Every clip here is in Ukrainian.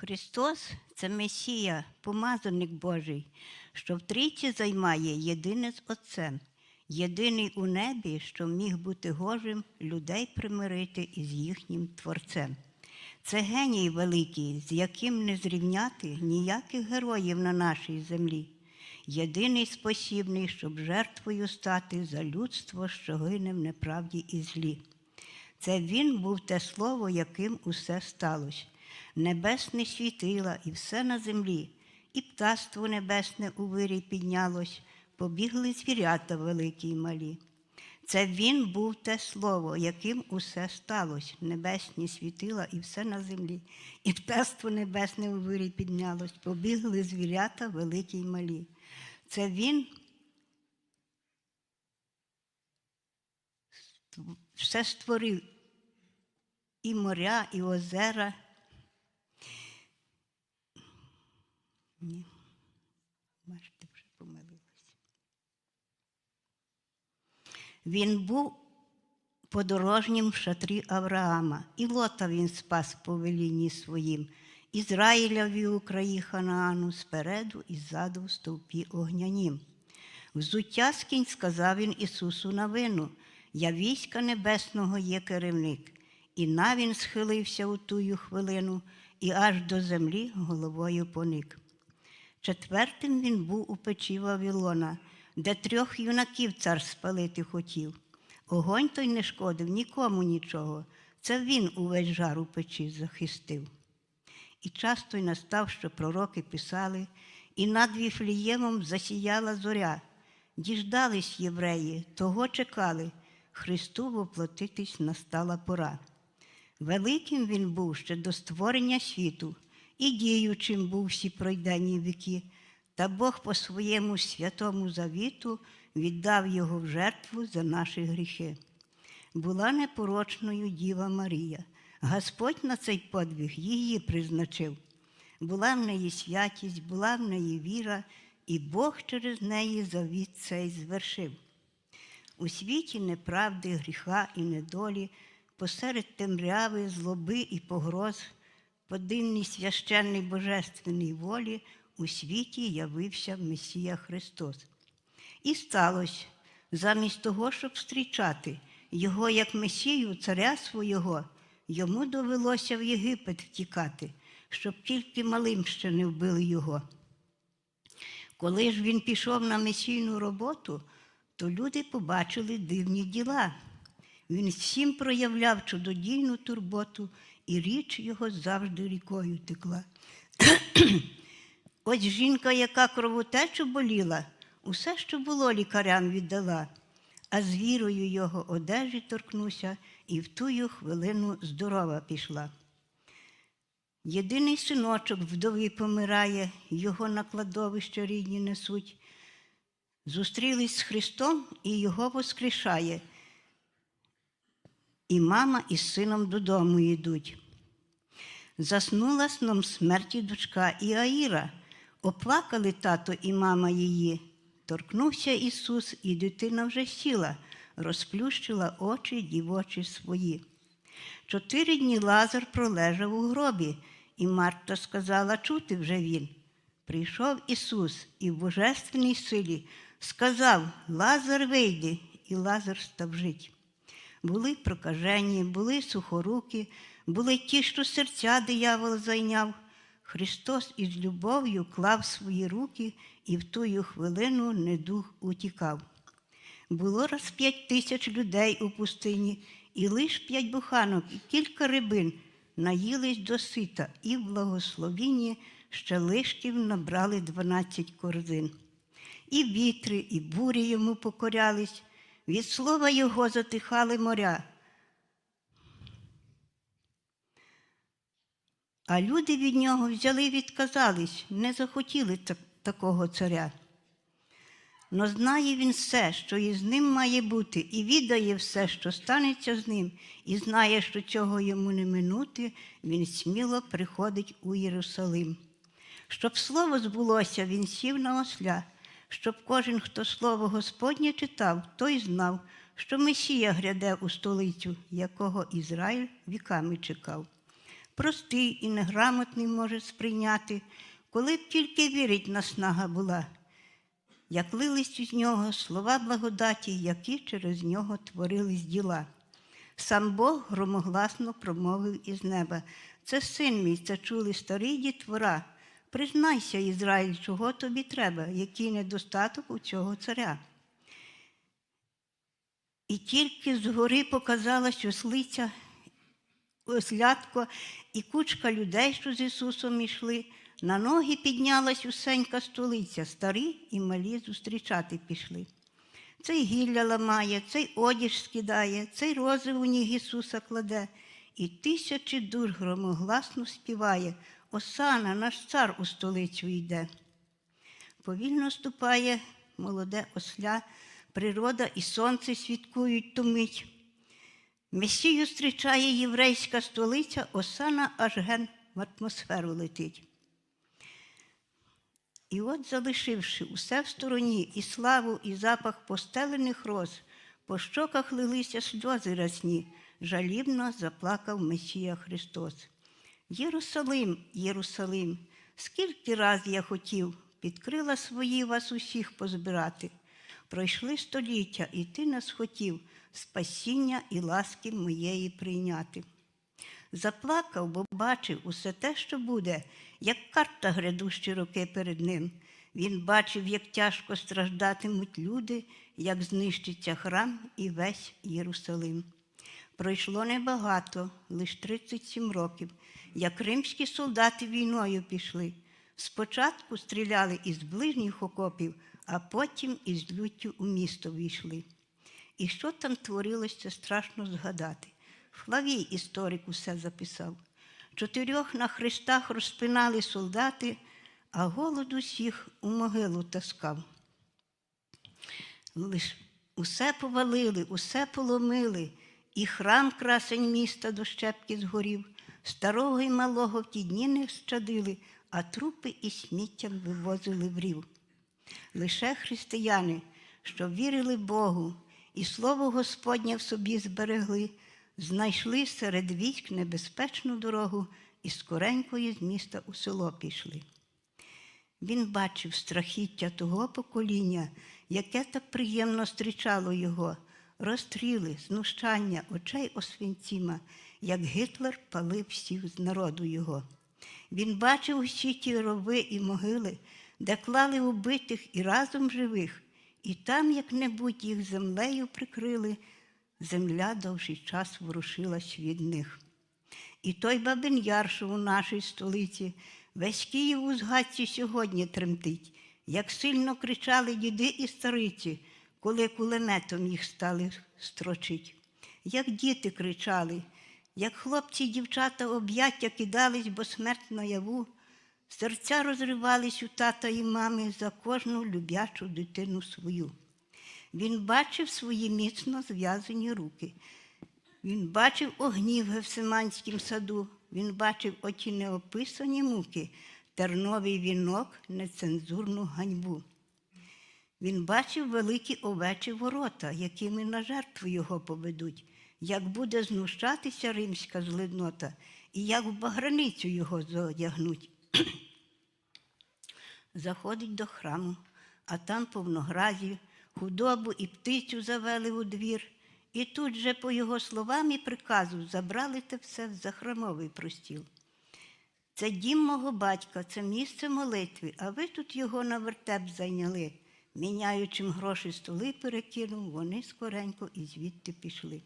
Христос це Месія, помазаник Божий, що втричі займає єдине з Отцем, єдиний у небі, що міг бути гожим людей примирити із їхнім Творцем. Це геній великий, з яким не зрівняти ніяких героїв на нашій землі. Єдиний спосібний, щоб жертвою стати за людство, що гине в неправді і злі. Це він був те слово, яким усе сталося. Небесне світила і все на землі, і птаство небесне у вирі піднялось, побігли звірята великі й малі. Це він був те слово, яким усе сталося, небесні світила і все на землі, і птаство небесне у вирі піднялось, побігли звірята великі й малі. Це він все створив і моря, і озера. Ні, бачите, вже помилилася. Він був подорожнім в шатрі Авраама, і лота він спас по велінні своїм, Ізраїля вів у краї Ханаану спереду і ззаду в стовпі огнянім. Взуття скінь сказав він Ісусу на вину, я війська небесного є керівник, і навін схилився у тую хвилину, і аж до землі головою поник. Четвертим він був у печі Вавилона, де трьох юнаків цар спалити хотів. Огонь той не шкодив нікому нічого. Це він увесь жар у печі захистив. І час той настав, що пророки писали, і над Віфліємом засіяла зоря. Діждались євреї, того чекали, Христу воплотитись настала пора. Великим він був ще до створення світу, і діючим був всі пройдені віки, та Бог по своєму святому завіту віддав його в жертву за наші гріхи. Була непорочною Діва Марія. Господь на цей подвиг її призначив. Була в неї святість, була в неї віра, і Бог через неї завіт цей звершив. У світі неправди, гріха і недолі, посеред темряви, злоби і погроз, по дивній священній божественній волі у світі явився Месія Христос. І сталося, замість того, щоб зустрічати його як Месію, царя свого, йому довелося в Єгипет втікати, щоб тільки малим ще не вбили його. Коли ж він пішов на месійну роботу, то люди побачили дивні діла. Він всім проявляв чудодійну турботу, і річ його завжди рікою текла. Ось жінка, яка кровотечу боліла, усе, що було, лікарям віддала, а з вірою його одежі торкнуся, і в тую хвилину здорова пішла. Єдиний синочок вдові помирає, його на кладовище рідні несуть. Зустрілись з Христом і його воскрешає. І мама із сином додому йдуть. Заснула сном смерті дочка і Аїра. Оплакали тато і мама її. Торкнувся Ісус, і дитина вже сіла, розплющила очі дівочі свої. Чотири дні Лазар пролежав у гробі, і Марта сказала, чути вже він. Прийшов Ісус і в божественній силі сказав: Лазар вийди, і Лазар став жить. Були прокажені, були сухоруки, були ті, що серця диявол зайняв. Христос із любов'ю клав свої руки і в тую хвилину недух утікав. Було раз п'ять тисяч людей у пустині, і лиш п'ять буханок, і кілька рибин наїлись до сита, і в благословінні ще лишків набрали дванадцять корзин. І вітри, і бурі йому покорялись, від слова його затихали моря. А люди від нього взяли і відказались, не захотіли так, такого царя. Но знає він все, що із ним має бути, і відає все, що станеться з ним, і знає, що цього йому не минути, він сміло приходить у Єрусалим. Щоб слово збулося, він сів на осля, щоб кожен, хто слово Господнє читав, той знав, що Месія гряде у столицю, якого Ізраїль віками чекав. простий і неграмотний може сприйняти, коли б тільки вірить наснага була, як лились із нього слова благодаті, які через нього творились діла. Сам Бог громогласно промовив із неба. Це син мій, це чули старі дітвора. Признайся, Ізраїль, чого тобі треба, який недостаток у цього царя. І тільки згори показалась ослиця, ослятко, і кучка людей, що з Ісусом ішли, на ноги піднялась усенька столиця, старі і малі зустрічати пішли. Цей гілля ламає, цей одіж скидає, цей рози у ніг Ісуса кладе, і тисячі душ громогласно співає. Осана, наш цар у столицю йде. Повільно ступає молоде осля, природа і сонце свідкують ту мить. Месію зустрічає єврейська столиця, осана аж ген в атмосферу летить. І от, залишивши усе в стороні, і славу, і запах постелених роз, по щоках лилися сльози рясні, жалібно заплакав Месія Христос. Єрусалим, Єрусалим, скільки раз я хотів, підкрила свої вас усіх позбирати. Пройшли століття, і ти нас хотів спасіння і ласки моєї прийняти. Заплакав, бо бачив усе те, що буде, як карта грядущі роки перед ним. Він бачив, як тяжко страждатимуть люди, як знищиться храм і весь Єрусалим. Пройшло небагато, лиш 37 років, як римські солдати війною пішли. Спочатку стріляли із ближніх окопів, а потім із люттю у місто війшли. І що там творилося, страшно згадати. Флавій історик усе записав. Чотирьох на хрестах розпинали солдати, а голод усіх у могилу таскав. Лиш усе повалили, усе поломили, і храм красень міста до щепки згорів, старого й малого в ті дні не щадили, а трупи і сміттям вивозили в рів. Лише християни, що вірили Богу, і слово Господнє в собі зберегли, знайшли серед військ небезпечну дорогу і скоренькою з міста у село пішли. Він бачив страхіття того покоління, яке так приємно зустрічало його, розстріли, знущання очей Освінціма, як Гітлер палив всіх з народу його. Він бачив усі ті рови і могили, де клали убитих і разом живих, і там як-небудь їх землею прикрили, земля довший час ворушилась від них. І той бабин Яр, у нашій столиці, весь Київ у згадці сьогодні тремтить, як сильно кричали діди і стариці, коли кулеметом їх стали строчить. Як діти кричали, як хлопці й дівчата об'яття кидались, бо смерть наяву, серця розривались у тата і мами за кожну любячу дитину свою. Він бачив свої міцно зв'язані руки. Він бачив огні в Гевсиманськім саду, він бачив оті неописані муки, терновий вінок, нецензурну ганьбу. Він бачив великі овечі ворота, якими на жертву його поведуть, як буде знущатися римська злиднота, і як в баграницю його зодягнуть. Заходить до храму, а там повногразі, худобу і птицю завели у двір, і тут же, по його словам і приказу, забрали те все в захрамовий простіл. Це дім мого батька, це місце молитви, а ви тут його на вертеп зайняли. Міняючим гроші столи перекинув, вони скоренько і звідти пішли.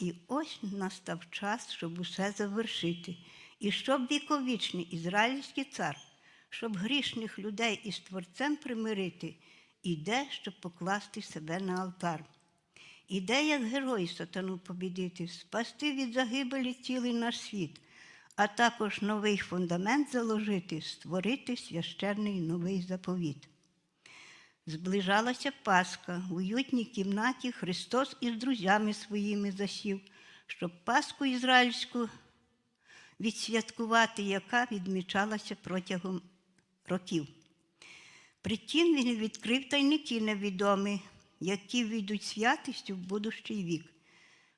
І ось настав час, щоб усе завершити, і щоб віковічний ізраїльський цар, щоб грішних людей із Творцем примирити, іде, щоб покласти себе на алтар. Іде, як герой сатану побідити, спасти від загибелі цілий наш світ, а також новий фундамент заложити, створити священний новий заповіт. Зближалася Пасха, в уютній кімнаті Христос із друзями своїми засів, щоб Пасху ізраїльську відсвяткувати, яка відмічалася протягом років. Притім він відкрив тайники невідомі, які війдуть святістю в будущий вік.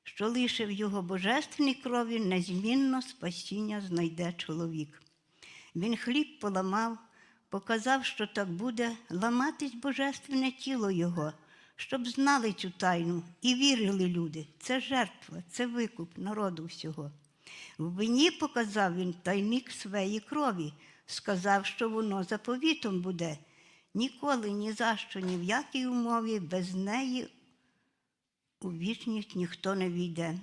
що лише в його божественній крові незмінно спасіння знайде чоловік. Він хліб поламав, показав, що так буде ламатись божественне тіло його, щоб знали цю тайну і вірили люди. Це жертва, це викуп народу всього. В вині показав він тайник своєї крові, сказав, що воно заповітом буде. Ніколи, ні за що, ні в якій умові без неї у вічність ніхто не війде.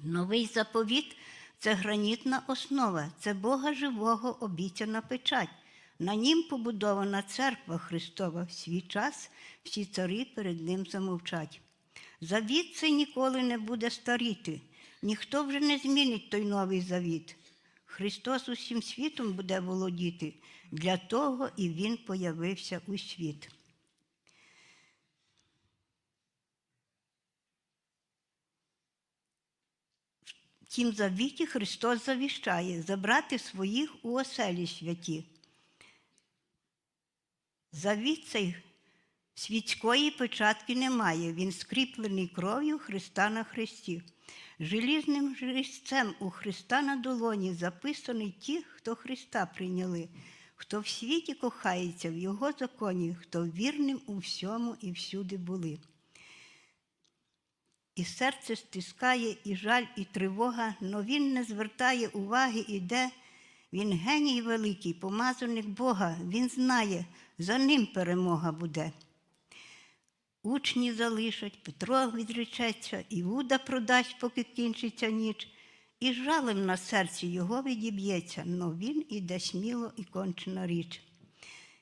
Новий заповіт це гранітна основа, це Бога живого обіцяна печать. На нім побудована церква Христова. В свій час всі царі перед ним замовчать. Завіт цей ніколи не буде старіти, ніхто вже не змінить той новий завіт. Христос усім світом буде володіти, для того і Він появився у світ. В тім завіті Христос завіщає забрати своїх у оселі святі. Завіт цей світської печатки немає. Він скріплений кров'ю Христа на Христі. Желізним жрецем у Христа на долоні записаний ті, хто Христа прийняли, хто в світі кохається в Його законі, хто вірним у всьому і всюди були. І серце стискає, і жаль, і тривога, но він не звертає уваги, іде. Він геній великий, помазаник Бога, він знає, за ним перемога буде. Учні залишать, Петро відречеться, Іуда продасть, поки кінчиться ніч, і жалем на серці його відіб'ється, но він іде сміло і кончена річ.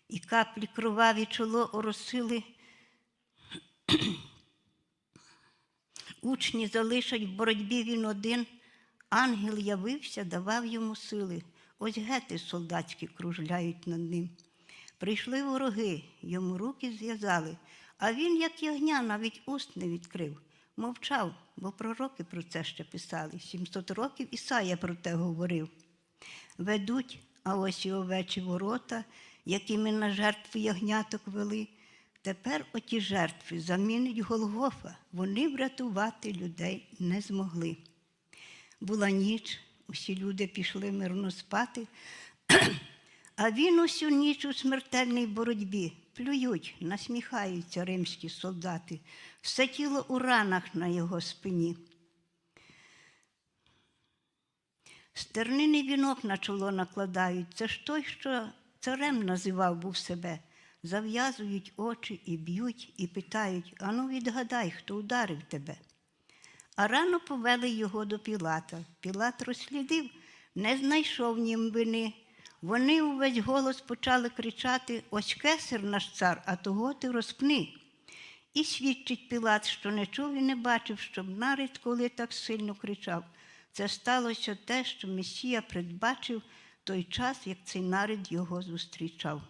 І каплі кроваві чоло оросили, Учні залишать в боротьбі він один. Ангел явився, давав йому сили. Ось гети солдатські кружляють над ним. Прийшли вороги, йому руки зв'язали, а він, як ягня, навіть уст не відкрив. Мовчав, бо пророки про це ще писали. 700 років Ісая про те говорив. Ведуть, а ось і овечі ворота, якими на жертву ягняток вели. Тепер оті жертви замінить Голгофа, вони врятувати людей не змогли. Була ніч, усі люди пішли мирно спати, а він усю ніч у смертельній боротьбі плюють, насміхаються римські солдати, все тіло у ранах на його спині. Стернений вінок на чоло накладають. Це ж той, що царем називав був себе. Зав'язують очі і б'ють, і питають: ану, відгадай, хто ударив тебе. А рано повели його до Пілата. Пілат розслідив, не знайшов нім вини. Вони увесь голос почали кричати: Ось кесар наш цар, а того ти розпни. І свідчить Пілат, що не чув і не бачив, щоб нарід, коли так сильно кричав. Це сталося те, що Месія передбачив той час, як цей нарід його зустрічав.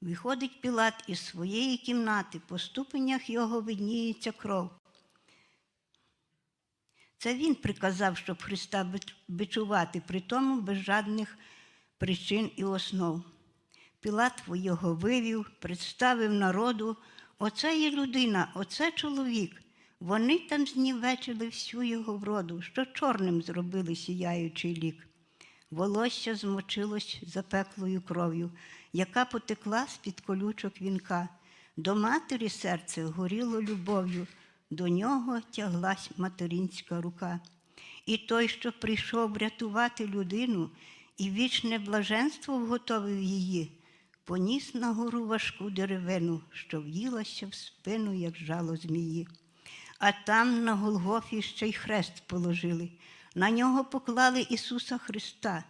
Виходить Пілат із своєї кімнати, по ступенях його видніється кров. Це він приказав, щоб Христа бичувати, при тому без жадних причин і основ. Пілат його вивів, представив народу. Оце є людина, оце чоловік. Вони там знівечили всю його вроду, що чорним зробили сіяючий лік. Волосся змочилось запеклою кров'ю, яка потекла з-під колючок вінка. До матері серце горіло любов'ю, до нього тяглась материнська рука. І той, що прийшов врятувати людину, і вічне блаженство вготовив її, поніс на гору важку деревину, що в'їлася в спину, як жало змії. А там на Голгофі ще й хрест положили. На нього поклали Ісуса Христа,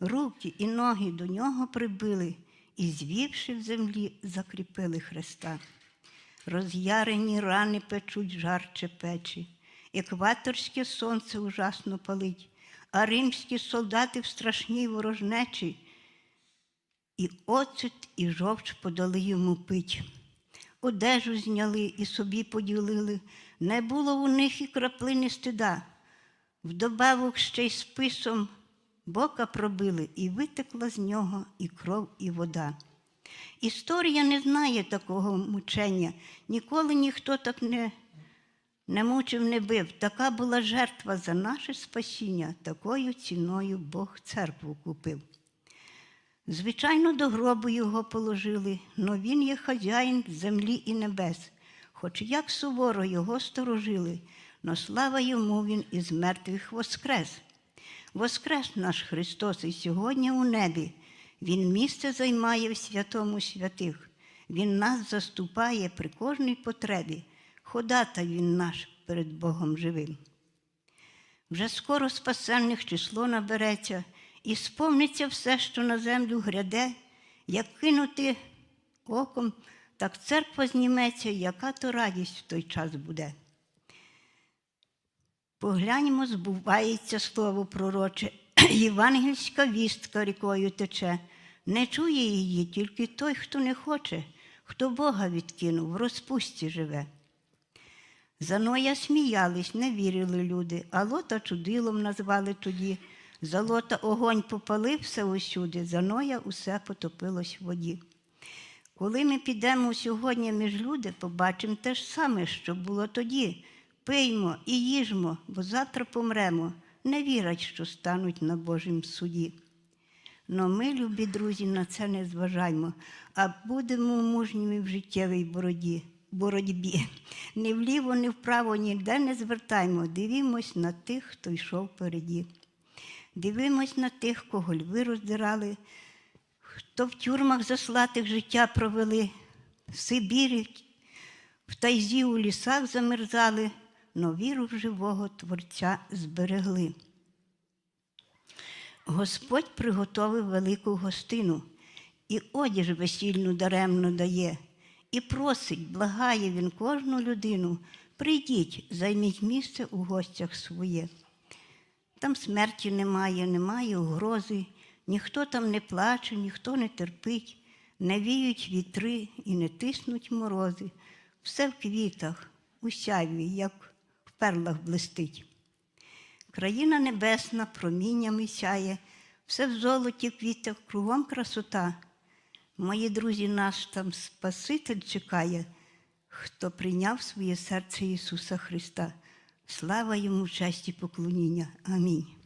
руки і ноги до нього прибили і, звівши в землі, закріпили Христа. Роз'ярені рани печуть жарче печі, екваторське сонце ужасно палить, а римські солдати в страшній ворожнечі, і оцет, і жовч подали йому пить. Одежу зняли і собі поділили, не було у них і краплини стида. Вдобавок ще й списом бока пробили, і витекла з нього і кров, і вода. Історія не знає такого мучення, ніколи ніхто так не не мучив, не бив. Така була жертва за наше спасіння, такою ціною Бог церкву купив. Звичайно, до гробу його положили, но він є хазяїн землі і небес. Хоч як суворо його сторожили, но слава йому він із мертвих воскрес. Воскрес наш Христос і сьогодні у небі. Він місце займає в святому святих. Він нас заступає при кожній потребі. Ходата він наш перед Богом живим. Вже скоро спасенних число набереться, і сповниться все, що на землю гряде, як кинути оком, так церква зніметься, яка то радість в той час буде. Погляньмо, збувається слово пророче, євангельська вістка рікою тече. Не чує її тільки той, хто не хоче, хто Бога відкинув, в розпусті живе. За Ноя сміялись, не вірили люди, а лота чудилом назвали тоді. За лота огонь попалив все усюди, за Ноя усе потопилось в воді. Коли ми підемо сьогодні між люди, побачимо те ж саме, що було тоді. Пиймо і їжмо, бо завтра помремо. Не вірять, що стануть на Божім суді. Но ми, любі друзі, на це не зважаймо, а будемо мужніми в життєвій бороді, боротьбі. Ні вліво, ні вправо, ніде не звертаймо, дивімось на тих, хто йшов переді. Дивимось на тих, кого льви роздирали, хто в тюрмах заслатих життя провели, в Сибірі, в тайзі у лісах замерзали, но віру в живого Творця зберегли. Господь приготовив велику гостину, і одіж весільну даремно дає, і просить, благає він кожну людину. Прийдіть, займіть місце у гостях своє. Там смерті немає, немає угрози, ніхто там не плаче, ніхто не терпить, не віють вітри і не тиснуть морози. Все в квітах, у сяйві, як перлах блистить. Країна небесна проміннями сяє, все в золоті квітах, кругом красота. Мої друзі, наш там Спаситель чекає, хто прийняв своє серце Ісуса Христа. Слава йому, честь і поклоніння. Амінь.